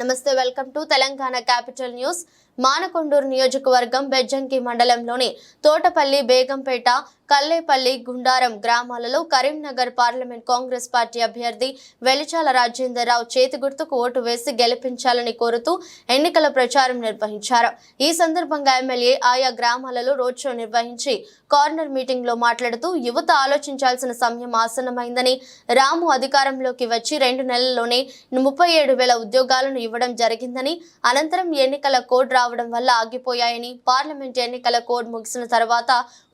నమస్తే welcome to Telangana capital news. Manakondur నియోజకవర్గం బెజ్జంకి మండలంలోని తోటపల్లి బేగంపేట కల్లేపల్లి గుండారం గ్రామాలలో కరీంనగర్ పార్లమెంట్ కాంగ్రెస్ పార్టీ అభ్యర్థి వెలిచాల రాజేందర్రావు చేతి గుర్తుకు ఓటు వేసి గెలిపించాలని కోరుతూ ఎన్నికల ప్రచారం నిర్వహించారు. ఈ సందర్భంగా ఎమ్మెల్యే ఆయా గ్రామాలలో రోడ్ షో నిర్వహించి కార్నర్ మీటింగ్లో మాట్లాడుతూ యువత ఆలోచించాల్సిన సమయం ఆసన్నమైందని రాము అధికారంలోకి వచ్చి రెండు నెలల్లోనే ముప్పై ఏడు వేల ఉద్యోగాలను ఇవ్వడం జరిగిందని అనంతరం ఎన్నికల కోడ్ కావడం వల్ల ఆగిపోయాయని పార్లమెంట్ ఎన్నికల కోడ్ ముగిసిన తర్వాత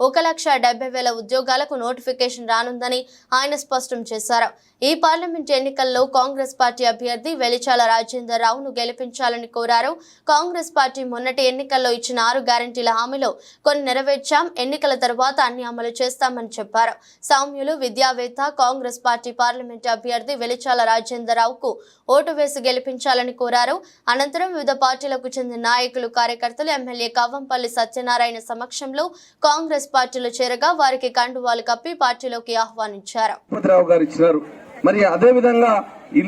ఒక లక్ష డెబ్బై వేల ఉద్యోగాలకు నోటిఫికేషన్ రానుందని ఆయన స్పష్టం చేశారు. ఈ పార్లమెంట్ ఎన్నికల్లో కాంగ్రెస్ పార్టీ అభ్యర్థి వెలిచాల రాజేందర్ రావును గెలిపించాలని కోరారు. కాంగ్రెస్ పార్టీ మొన్నటి ఎన్నికల్లో ఇచ్చిన ఆరు గ్యారంటీల హామీలో కొన్ని నెరవేర్చాం ఎన్నికల తర్వాత అన్ని అమలు చేస్తామని చెప్పారు. సౌమ్యులు విద్యావేత్త కాంగ్రెస్ పార్టీ పార్లమెంట్ అభ్యర్థి వెలిచాల రాజేందర్ రావుకు ఓటు వేసి గెలిపించాలని కోరారు. అనంతరం వివిధ పార్టీలకు చెందిన నాయకులు నాయకులు కార్యకర్తలు ఎమ్మెల్యే కవ్వంపల్లి సత్యనారాయణ సమక్షంలో కాంగ్రెస్ పార్టీలో చేరగా వారికి కండువాలు కప్పి పార్టీలోకి ఆహ్వానించారు. మరి అదే విధంగా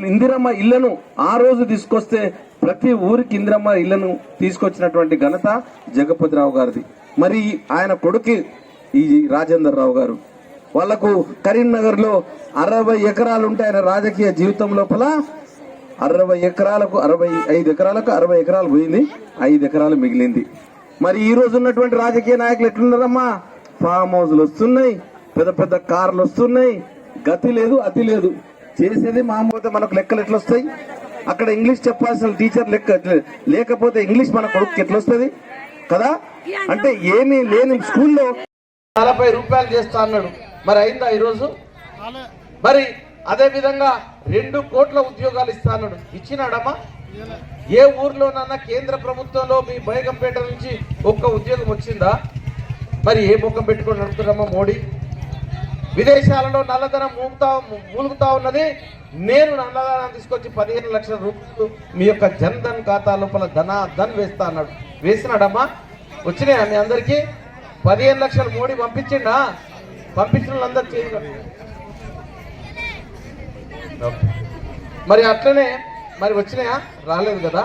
ఇందిరమ్మ ఇళ్ళను ఆ రోజు తీసుకొస్తే ప్రతి ఊరికి ఇందిరమ్మ ఇళ్ళను తీసుకొచ్చినటువంటి ఘనత జగపతిరావు గారిది. మరి ఆయన కొడుకు ఈ రాజేందర్ రావు గారు. వాళ్ళకు కరీంనగర్లో అరవై ఎకరాలు ఉంటే ఆయన రాజకీయ జీవితం లోపల అరవై ఎకరాలకు అరవై ఐదు ఎకరాలకు అరవై ఎకరాలు పోయింది. ఐదు ఎకరాలు మిగిలింది. మరి ఈ రోజు ఉన్నటువంటి రాజకీయ నాయకులు ఎట్లున్నారమ్మా? ఫామ్ హౌస్లు వస్తున్నాయి పెద్ద పెద్ద కార్లు వస్తున్నాయి. గతి లేదు అతి లేదు. చేసేది మామూలుగా మనకు లెక్కలు ఎట్లా వస్తాయి అక్కడ ఇంగ్లీష్ చెప్పాల్సిన టీచర్ లెక్క లేకపోతే ఇంగ్లీష్ మన కొడుకు ఎట్లా వస్తుంది కదా? అంటే ఏమీ లేని స్కూల్లో నలభై రూపాయలు చేస్తా అన్నాడు. మరి అయిందా ఈరోజు? మరి అదే విధంగా రెండు కోట్ల ఉద్యోగాలు ఇస్తా అన్నాడు ఇచ్చినాడమ్మా ఏ ఊర్లోనన్నా కేంద్ర ప్రభుత్వంలో మీ బైగంపేట నుంచి ఒక్క ఉద్యోగం వచ్చిందా? మరి ఏ ముఖం పెట్టుకొని నడుపుతున్నామా మోడీ? విదేశాలలో నల్లధనం మూగుతా మూలుగుతా ఉన్నది. నేను నల్లధనం తీసుకొచ్చి పదిహేను లక్షల రూపాయలు మీ యొక్క జన్ ధన్ ఖాతా లోపల ధన ధన్ వేస్తా అన్నాడు. వేసినాడమ్మా? వచ్చినాయా మీ అందరికీ? పదిహేను లక్షలు మోడీ పంపించిండా? పంపించిన వాళ్ళందరూ చేయగలరు మరి అట్లనే మరి వచ్చినాయా? రాలేదు కదా?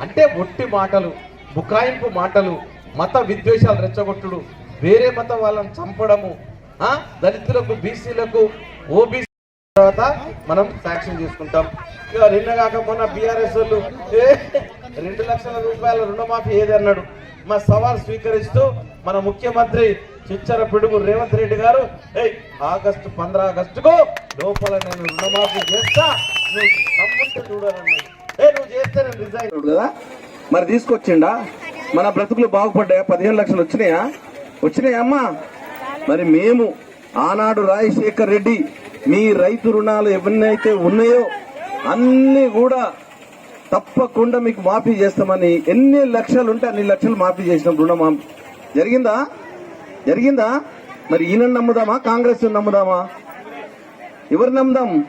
అంటే ఒట్టి మాటలు బుకాయింపు మాటలు మత విద్వేషాలు రెచ్చగొట్టుడు వేరే మతం వాళ్ళని చంపడము దళితులకు బీసీలకు ఓబీసీ తర్వాత మనం శాంక్షన్ చేసుకుంటాం. ఇక నిన్న కాక మొన్న బీఆర్ఎస్ వాళ్ళు రెండు లక్షల రూపాయల రుణమాఫీ ఏది అన్నాడు మా సవాల్ స్వీకరిస్తూ మన ముఖ్యమంత్రి చిచ్చర పిడుగు రేవంత్ రెడ్డి గారు ఏ ఆగస్టు పంద్ర ఆగస్టుకు లోపల నేను రుణమాఫీ చేస్తా నువ్వు చూడాలన్నాడు ఏ నువ్వు చేస్తే నేను రిజైన్ కదా మరి తీసుకొచ్చిండా? మన బ్రతుకులు బాగుపడ్డాయా? పదిహేను లక్షలు వచ్చినాయా? వచ్చినాయా అమ్మా? మరి మేము ఆనాడు రాజశేఖర్ రెడ్డి మీ రైతు రుణాలు ఎవరినైతే ఉన్నాయో అన్ని కూడా తప్పకుండా మీకు మాఫీ చేస్తామని ఎన్ని లక్షలు ఉంటే అన్ని లక్షలు మాఫీ చేసినాం రుణమాఫీ. జరిగిందా? జరిగిందా? మరి ఈయన నమ్ముదామా? కాంగ్రెస్ నమ్ముదామా? ఎవరు నమ్ముదాం?